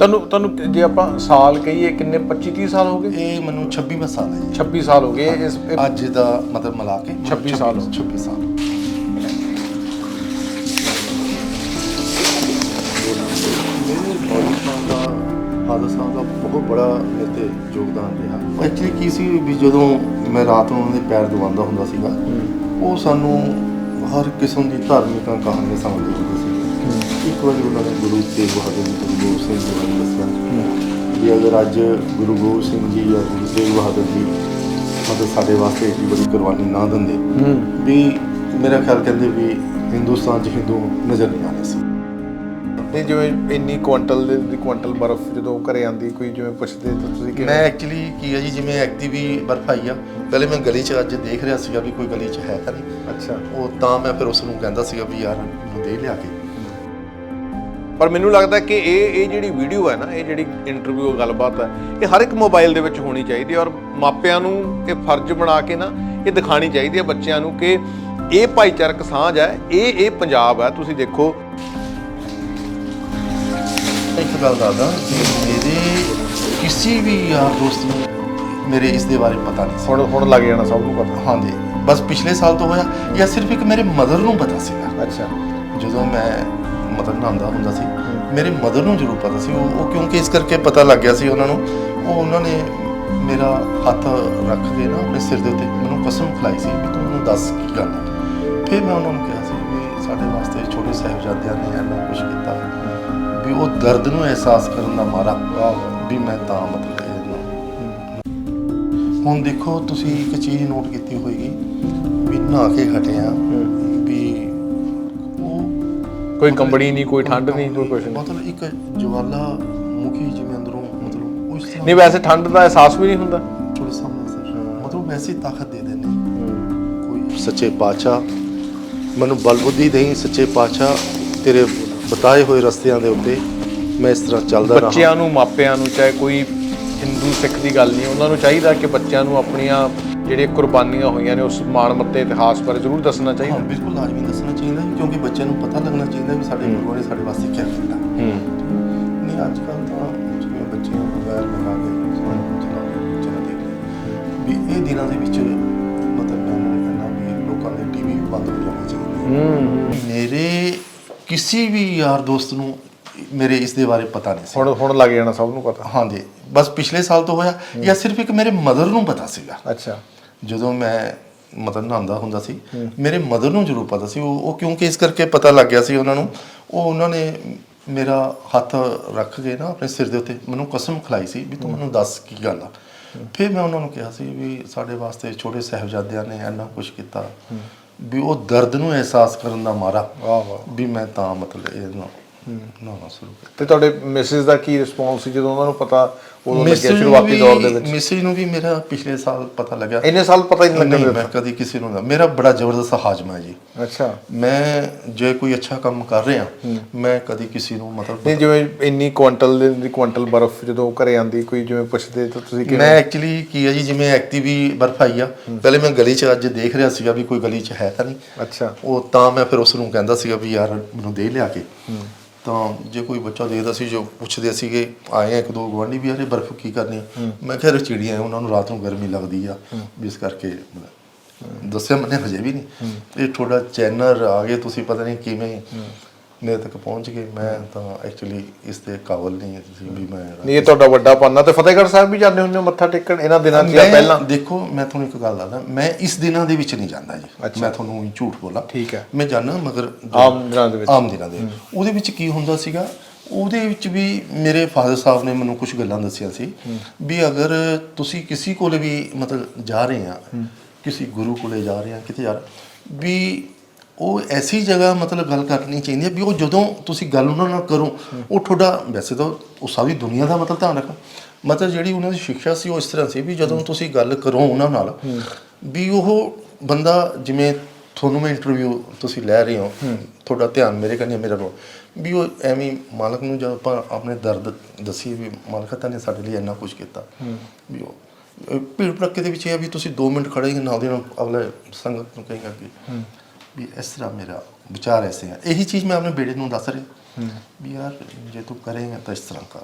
ਤੁਹਾਨੂੰ ਤੁਹਾਨੂੰ ਜੇ ਆਪਾਂ ਸਾਲ ਕਹੀਏ ਕਿੰਨੇ 25 30 ਸਾਲ ਹੋ ਗਏ? ਇਹ ਮੈਨੂੰ 26ਵਾਂ ਸਾਲ ਹੈ ਜੀ। 26 ਸਾਲ ਹੋ ਗਏ। ਇਸ ਇਹ- ਅੱਜ ਦਾ ਮਤਲਬ ਮਿਲਾ ਕੇ। 26 ਸਾਲ ਹੋ 26 ਸਾਲ। ਸਾਹਿਬ ਦਾ ਬਹੁਤ ਬੜਾ ਮੇਰੇ ਤੇ ਯੋਗਦਾਨ ਰਿਹਾ। ਐਕਚੁਅਲੀ ਕੀ ਸੀ ਵੀ ਜਦੋਂ ਮੈਂ ਰਾਤ ਨੂੰ ਉਹਨਾਂ ਦੇ ਪੈਰ ਦਬਾਉਂਦਾ ਹੁੰਦਾ ਸੀਗਾ ਉਹ ਸਾਨੂੰ ਹਰ ਕਿਸਮ ਦੀ ਧਾਰਮਿਕਾਂ ਕਹਾਣੀਆਂ ਸੁਣਾਉਂਦੇ ਹੁੰਦੇ ਸੀ। ਇੱਕ ਵਾਰੀ ਉਹਨਾਂ ਨੇ ਗੁਰੂ ਤੇਗ ਬਹਾਦਰ ਜੀ ਗੁਰੂ ਗੋਬਿੰਦ ਸਿੰਘ ਜੀ ਬਾਰੇ ਦੱਸਿਆ ਵੀ ਅਗਰ ਅੱਜ ਗੁਰੂ ਗੋਬਿੰਦ ਸਿੰਘ ਜੀ ਜਾਂ ਗੁਰੂ ਤੇਗ ਬਹਾਦਰ ਜੀ ਮਤਲਬ ਸਾਡੇ ਵਾਸਤੇ ਏਡੀ ਬੜੀ ਕੁਰਬਾਨੀ ਨਾ ਦਿੰਦੇ ਵੀ ਮੇਰਾ ਖਿਆਲ ਕਹਿੰਦੇ ਵੀ ਹਿੰਦੁਸਤਾਨ 'ਚ ਹਿੰਦੂ ਨਜ਼ਰ ਨਹੀਂ ਆਉਂਦੇ ਸੀ। ਨਹੀਂ ਜਿਵੇਂ ਇੰਨੀ ਕੁਆਂਟਲ ਦੇ ਦੀ ਕੁਆਂਟਲ ਬਰਫ਼ ਜਦੋਂ ਘਰੇ ਆਂਦੀ ਕੋਈ ਜਿਵੇਂ ਪੁੱਛਦੇ ਤਾਂ ਤੁਸੀਂ ਕਿ ਮੈਂ ਐਕਚੁਅਲੀ ਕੀ ਹੈ ਜੀ ਜਿਵੇਂ ਐਕਟਿਵ ਹੀ ਬਰਫ ਆਈ ਆ ਪਹਿਲੇ ਮੈਂ ਗਲੀ 'ਚ ਅੱਜ ਦੇਖ ਰਿਹਾ ਸੀਗਾ ਵੀ ਕੋਈ ਗਲੀ 'ਚ ਹੈ ਤਾਂ ਨਹੀਂ। ਅੱਛਾ। ਉਹ ਤਾਂ ਮੈਂ ਫਿਰ ਉਸ ਨੂੰ ਕਹਿੰਦਾ ਸੀਗਾ ਵੀ ਯਾਰ ਦੇ ਲਿਆ ਕੇ। ਪਰ ਮੈਨੂੰ ਲੱਗਦਾ ਕਿ ਇਹ ਇਹ ਜਿਹੜੀ ਵੀਡੀਓ ਹੈ ਨਾ ਇਹ ਜਿਹੜੀ ਇੰਟਰਵਿਊ ਗੱਲਬਾਤ ਹੈ ਇਹ ਹਰ ਇੱਕ ਮੋਬਾਈਲ ਦੇ ਵਿੱਚ ਹੋਣੀ ਚਾਹੀਦੀ ਹੈ ਔਰ ਮਾਪਿਆਂ ਨੂੰ ਇਹ ਫਰਜ਼ ਬਣਾ ਕੇ ਨਾ ਇਹ ਦਿਖਾਣੀ ਚਾਹੀਦੀ ਹੈ ਬੱਚਿਆਂ ਨੂੰ ਕਿ ਇਹ ਭਾਈਚਾਰਕ ਸਾਂਝ ਹੈ ਇਹ ਇਹ ਪੰਜਾਬ ਹੈ। ਤੁਸੀਂ ਦੇਖੋ। ਇੱਕ ਗੱਲ ਦੱਸਦਾ ਕਿ ਮੇਰੇ ਕਿਸੇ ਵੀ ਯਾਰ ਦੋਸਤ ਨੂੰ ਮੇਰੇ ਇਸ ਦੇ ਬਾਰੇ ਪਤਾ ਨਹੀਂ ਹੁਣ ਹੁਣ ਲੱਗ ਜਾਣਾ ਸਭ ਨੂੰ ਪਤਾ। ਹਾਂਜੀ। ਬਸ ਪਿਛਲੇ ਸਾਲ ਤੋਂ ਹੋਇਆ ਜਾਂ ਸਿਰਫ ਇੱਕ ਮੇਰੇ ਮਦਰ ਨੂੰ ਪਤਾ ਸੀਗਾ। ਅੱਛਾ। ਜਦੋਂ ਮੈਂ ਮਤਲਬ ਨਹਾਉਂਦਾ ਹੁੰਦਾ ਸੀ ਮੇਰੇ ਮਦਰ ਨੂੰ ਜ਼ਰੂਰ ਪਤਾ ਸੀ ਉਹ ਉਹ ਕਿਉਂਕਿ ਇਸ ਕਰਕੇ ਪਤਾ ਲੱਗ ਗਿਆ ਸੀ ਉਹਨਾਂ ਨੂੰ ਉਹ ਉਹਨਾਂ ਨੇ ਮੇਰਾ ਹੱਥ ਰੱਖ ਕੇ ਨਾ ਆਪਣੇ ਸਿਰ ਦੇ ਉੱਤੇ ਮੈਨੂੰ ਕਸਮ ਖਿਲਾਈ ਸੀ ਵੀ ਤੂੰ ਦੱਸ ਕੀ ਗੱਲ ਹੈ। ਫਿਰ ਮੈਂ ਉਹਨਾਂ ਨੂੰ ਕਿਹਾ ਸੀ ਵੀ ਸਾਡੇ ਵਾਸਤੇ ਛੋਟੇ ਸਾਹਿਬਜ਼ਾਦਿਆਂ ਨੇ ਇੰਨਾ ਕੁਝ ਕੀਤਾ ਵੀ ਉਹ ਦਰਦ ਨੂੰ ਅਹਿਸਾਸ ਕਰਨ ਦਾ ਮਾਰਾ ਵੀ ਮੈਂ ਤਾਂ ਮਤਲਬ ਹੁਣ ਦੇਖੋ ਤੁਸੀਂ ਇੱਕ ਚੀਜ਼ ਨੋਟ ਕੀਤੀ ਹੋਏਗੀ ਵੀ ਨਹਾ ਕੇ ਹਟੇ ਆ। ਵੀ ਉਹ ਕੋਈ ਕੰਬੜੀ ਨਹੀਂ ਕੋਈ ਠੰਡ ਨਹੀਂ ਕੋਈ ਕੁਝ ਨਹੀਂ। ਮਤਲਬ ਇੱਕ ਜਵਾਲਾ ਮੁਖੀ ਜਿਵੇਂ ਅੰਦਰੋਂ ਮਤਲਬ ਉਸ ਤਰ੍ਹਾਂ ਨਹੀਂ ਵੈਸੇ ਠੰਡ ਦਾ ਅਹਿਸਾਸ ਵੀ ਨਹੀਂ ਹੁੰਦਾ। ਥੋੜੇ ਸਾਹਮਣੇ ਸਰ ਮਤਲਬ ਵੈਸੀ ਤਾਕਤ ਦੇ ਦਿੰਦੇ ਕੋਈ ਸੱਚੇ ਪਾਤਸ਼ਾਹ ਮੈਨੂੰ ਬਲਬੁੱਧੀ ਦੇਈ ਸੱਚੇ ਪਾਤਸ਼ਾਹ ਤੇਰੇ ਬਤਾਏ ਹੋਏ ਰਸਤਿਆਂ ਦੇ ਉੱਤੇ ਮੈਂ ਇਸ ਤਰ੍ਹਾਂ ਚੱਲਦਾ ਰਹਾ। ਬੱਚਿਆਂ ਨੂੰ ਮਾਪਿਆਂ ਨੂੰ ਚਾਹੇ ਕੋਈ ਹਿੰਦੂ ਸਿੱਖ ਦੀ ਗੱਲ ਨਹੀਂ ਉਹਨਾਂ ਨੂੰ ਚਾਹੀਦਾ ਕਿ ਬੱਚਿਆਂ ਨੂੰ ਆਪਣੀਆਂ ਜਿਹੜੀਆਂ ਕੁਰਬਾਨੀਆਂ ਹੋਈਆਂ ਨੇ ਉਸ ਮਾਣਮੱਤੇ ਇਤਿਹਾਸ ਬਾਰੇ ਜ਼ਰੂਰ ਦੱਸਣਾ ਹਾਂ ਚਾਹੀਦਾ ਬਿਲਕੁਲ ਲਾਜ਼ਮੀ ਦੱਸਣਾ ਚਾਹੀਦਾ ਹੈ, ਕਿਉਂਕਿ ਬੱਚਿਆਂ ਨੂੰ ਪਤਾ ਲੱਗਣਾ ਚਾਹੀਦਾ ਵੀ ਸਾਡੇ ਗੁਰੂਆਂ ਨੇ ਸਾਡੇ ਵਾਸਤੇ ਕੀ ਕੀਤਾ। ਹੂੰ। ਨਹੀਂ ਅੱਜ ਕੱਲ੍ਹ ਤਾਂ ਜਿਵੇਂ ਬੱਚੇ ਮੋਬਾਈਲ ਲਗਾ ਕੇ ਸਾਨੂੰ ਚਲਾ ਚਲਾ ਦੇ ਵੀ ਇਹ ਦਿਨਾਂ ਦੇ ਵਿੱਚ ਮਤਲਬ ਮੈਂ ਕਹਿੰਦਾ ਵੀ ਲੋਕਾਂ ਦੇ ਟੀਵੀ ਬੰਦ ਹੋ ਜਾਣੇ ਚਾਹੀਦੇ ਹੂੰ ਮੇਰੇ ਕਿਸੇ ਵੀ ਯਾਰ ਦੋਸਤ ਨੂੰ ਮੇਰੇ ਇਸ ਦੇ ਬਾਰੇ ਪਤਾ ਨਹੀਂ ਸੀ। ਹੁਣ ਹੁਣ ਲੱਗ ਜਾਣਾ ਸਭ ਨੂੰ ਪਤਾ। ਹਾਂਜੀ ਬਸ ਪਿਛਲੇ ਸਾਲ ਤੋਂ ਹੋਇਆ ਜਾਂ ਸਿਰਫ ਇੱਕ ਮੇਰੇ ਮਦਰ ਨੂੰ ਪਤਾ ਸੀਗਾ। ਅੱਛਾ। ਜਦੋਂ ਮੈਂ ਮਤਲਬ ਨਹਾਉਂਦਾ ਹੁੰਦਾ ਸੀ ਮੇਰੇ ਮਦਰ ਨੂੰ ਜ਼ਰੂਰ ਪਤਾ ਸੀ ਉਹ ਉਹ ਕਿਉਂਕਿ ਇਸ ਕਰਕੇ ਪਤਾ ਲੱਗ ਗਿਆ ਸੀ ਉਹਨਾਂ ਨੂੰ। ਉਹ ਉਹਨਾਂ ਨੇ ਮੇਰਾ ਹੱਥ ਰੱਖ ਕੇ ਨਾ ਆਪਣੇ ਸਿਰ ਦੇ ਉੱਤੇ ਮੈਨੂੰ ਕਸਮ ਖਿਲਾਈ ਸੀ ਵੀ ਤੂੰ ਮੈਨੂੰ ਦੱਸ ਕੀ ਗੱਲ ਆ। ਫਿਰ ਮੈਂ ਉਹਨਾਂ ਨੂੰ ਕਿਹਾ ਸੀ ਵੀ ਸਾਡੇ ਵਾਸਤੇ ਛੋਟੇ ਸਾਹਿਬਜ਼ਾਦਿਆਂ ਨੇ ਇੰਨਾ ਕੁਝ ਕੀਤਾ ਵੀ ਉਹ ਦਰਦ ਨੂੰ ਅਹਿਸਾਸ ਕਰਨ ਦਾ ਮਾਰਾ ਵਾਹ ਵਾਹ। ਵੀ ਮੈਂ ਤਾਂ ਮਤਲਬ ਇਹ ਨਾ ਨਾ ਨਾ ਸ਼ੁਰੂ। ਕੀਤਾ ਤੇ ਤੁਹਾਡੇ ਮਿਸਿਸ ਦਾ ਕੀ ਰਿਸਪੌਂਸ ਸੀ ਜਦੋਂ ਉਹਨਾਂ ਨੂੰ ਪਤਾ ਉਦੋਂ ਲੱਗਿਆ ਸ਼ੁਰੂਆਤੀ ਦੌਰ ਦੇ ਵਿੱਚ? ਮਿਸਿਸ ਨੂੰ ਵੀ ਮੇਰਾ ਪਿਛਲੇ ਸਾਲ ਪਤਾ ਲੱਗਾ ਇੰਨੇ ਸਾਲ ਪਤਾ ਹੀ ਨਹੀਂ ਲੱਗਦਾ ਮੈਂ ਕਦੀ ਕਿਸੇ ਨੂੰ ਨਾ ਮੇਰਾ ਬੜਾ ਜ਼ਬਰਦਸਤ ਹਾਜ਼ਮਾ ਹੈ ਜੀ। ਅੱਛਾ। ਮੈਂ ਜੇ ਕੋਈ ਅੱਛਾ ਕੰਮ ਕਰ ਰਿਹਾ ਮੈਂ ਕਦੀ ਕਿਸੇ ਨੂੰ ਮਤਲਬ ਨਹੀਂ ਜਿਵੇਂ ਇੰਨੀ ਕੁਆਂਟਲ ਦੇ ਕੁਆਂਟਲ ਬਰਫ਼ ਜਦੋਂ ਘਰੇ ਆਂਦੀ ਕੋਈ ਜਿਵੇਂ ਪੁੱਛਦੇ ਤਾਂ ਤੁਸੀਂ ਕਿ ਮੈਂ ਐਕਚੁਅਲੀ ਕੀ ਹੈ ਜੀ ਜਿਵੇਂ ਐਕਟਿਵ ਹੀ ਬਰਫ ਆਈ ਆ ਪਹਿਲੇ ਮੈਂ ਗਲੀ 'ਚ ਅੱਜ ਦੇਖ ਰਿਹਾ ਸੀਗਾ ਵੀ ਕੋਈ ਗਲੀ 'ਚ ਹੈ ਤਾਂ ਨਹੀਂ। ਅੱਛਾ। ਉਹ ਤਾਂ ਮੈਂ ਫਿਰ ਉਸ ਨੂੰ ਕਹਿੰਦਾ ਸੀਗਾ ਵੀ ਯਾਰ ਮੈਨੂੰ ਦੇ ਲਿਆ ਕੇ। ਤਾਂ ਜੇ ਕੋਈ ਬੱਚਾ ਦੇਖਦਾ ਸੀ ਜੋ ਪੁੱਛਦੇ ਸੀਗੇ ਆਏ ਆ ਇੱਕ ਦੋ ਗਵਾਂਢੀ ਵੀ ਇਹ ਬਰਫ਼ ਕੀ ਕਰਨੀ ਆ? ਮੈਂ ਕਿਹਾ ਚਿੜੀਆਂ ਆ, ਉਹਨਾਂ ਨੂੰ ਰਾਤ ਨੂੰ ਗਰਮੀ ਲੱਗਦੀ ਆ। ਵੀ ਇਸ ਕਰਕੇ ਦੱਸਿਆ ਮੈਨੇ ਹਜੇ ਵੀ ਨਹੀਂ। ਇਹ ਥੋੜਾ ਚੈਨਰ ਆ ਗਏ ਤੁਸੀਂ ਪਤਾ ਨਹੀਂ ਕਿਵੇਂ ਮੇਰੇ ਤੱਕ ਪਹੁੰਚ ਗਏ। ਮੈਂ ਤਾਂ ਐਕਚੁਅਲੀ ਇਸ ਤੇ ਕਾਬਲ ਨਹੀਂ ਸੀ ਵੀ ਮੈਂ ਨਹੀਂ ਇਹ ਤੁਹਾਡਾ ਵੱਡਾ ਪੰਨਾ ਤੇ ਫਤਿਹਗੜ੍ਹ ਸਾਹਿਬ ਵੀ ਜਾਂਦੇ ਹੁੰਦੇ ਹੋ ਮੱਥਾ ਟੇਕਣ? ਇਹਨਾਂ ਦਿਨਾਂ ਮੈਂ- ਪਹਿਲਾਂ? ਦੇਖੋ ਮੈਂ ਤੁਹਾਨੂੰ ਇੱਕ ਗੱਲ ਦੱਸਦਾ। ਮੈਂ ਇਸ ਦਿਨਾਂ ਦੇ ਵਿੱਚ ਨਹੀਂ ਜਾਂਦਾ ਜੀ। ਮੈਂ ਤੁਹਾਨੂੰ ਝੂਠ ਬੋਲਾਂ। ਠੀਕ ਹੈ। ਮੈਂ ਜਾਣਾ ਮਗਰ ਆਮ ਦਿਨਾਂ ਦੇ ਵਿੱਚ। ਆਮ ਦਿਨਾਂ ਦੇ ਉਹਦੇ ਵਿੱਚ ਕੀ ਹੁੰਦਾ ਸੀਗਾ? ਉਹਦੇ ਵਿੱਚ ਵੀ ਮੇਰੇ ਫਾਦਰ ਸਾਹਿਬ ਨੇ ਮੈਨੂੰ ਕੁਝ ਗੱਲਾਂ ਦੱਸੀਆਂ ਸੀ ਵੀ ਅਗਰ ਤੁਸੀਂ ਕਿਸੇ ਕੋਲੇ ਵੀ ਮਤਲਬ ਜਾ ਰਹੇ ਆ ਕਿਸੇ ਗੁਰੂ ਕੋਲੇ ਜਾ ਰਹੇ ਆ ਕਿਤੇ ਜਾ ਰਹੇ ਵੀ ਉਹ ਐਸੀ ਜਗ੍ਹਾ ਮਤਲਬ ਗੱਲ ਕਰਨੀ ਚਾਹੀਦੀ ਹੈ ਵੀ ਉਹ ਜਦੋਂ ਤੁਸੀਂ ਗੱਲ ਉਹਨਾਂ ਨਾਲ ਕਰੋ ਉਹ ਤੁਹਾਡਾ ਵੈਸੇ ਤਾਂ ਉਹ ਸਾਰੀ ਦੁਨੀਆ ਦਾ ਮਤਲਬ ਧਿਆਨ ਰੱਖੋ ਮਤਲਬ ਜਿਹੜੀ ਉਹਨਾਂ ਦੀ ਸਿੱਖਿਆ ਸੀ ਉਹ ਇਸ ਤਰ੍ਹਾਂ ਸੀ ਵੀ ਜਦੋਂ ਤੁਸੀਂ ਗੱਲ ਕਰੋ ਉਹਨਾਂ ਨਾਲ ਵੀ ਉਹ ਬੰਦਾ ਜਿਵੇਂ ਤੁਹਾਨੂੰ ਮੈਂ ਇੰਟਰਵਿਊ ਤੁਸੀਂ ਲੈ ਰਹੇ ਹੋ ਤੁਹਾਡਾ ਧਿਆਨ ਮੇਰੇ ਕੰਨੀ ਮੇਰਾ ਰੋ ਵੀ ਉਹ ਐਵੇਂ ਮਾਲਕ ਨੂੰ ਜਦ ਆਪਾਂ ਆਪਣੇ ਦਰਦ ਦੱਸੀ ਵੀ ਮਾਲਕਾ ਤਾਂ ਨੇ ਸਾਡੇ ਲਈ ਇੰਨਾ ਕੁਝ ਕੀਤਾ ਵੀ ਉਹ ਭੀੜ ਭੜੱਕੇ ਦੇ ਵਿੱਚ ਇਹ ਵੀ ਤੁਸੀਂ 2 ਮਿੰਟ ਖੜੇ ਹੀ ਨਾਲ ਦੀ ਨਾਲ ਅਗਲੇ ਸੰਗਤ ਨੂੰ ਕਹੇਗਾ ਕਿ ਵੀ ਇਸ ਤਰ੍ਹਾਂ ਮੇਰਾ ਵਿਚਾਰ ਐਸੇ ਆ। ਇਹੀ ਚੀਜ਼ ਮੈਂ ਆਪਣੇ ਬੇੜੇ ਨੂੰ ਦੱਸ ਰਿਹਾ ਵੀ ਯਾਰ ਜੇ ਤੂੰ ਕਰੇਗਾ ਤਾਂ ਇਸ ਤਰ੍ਹਾਂ ਕਰ।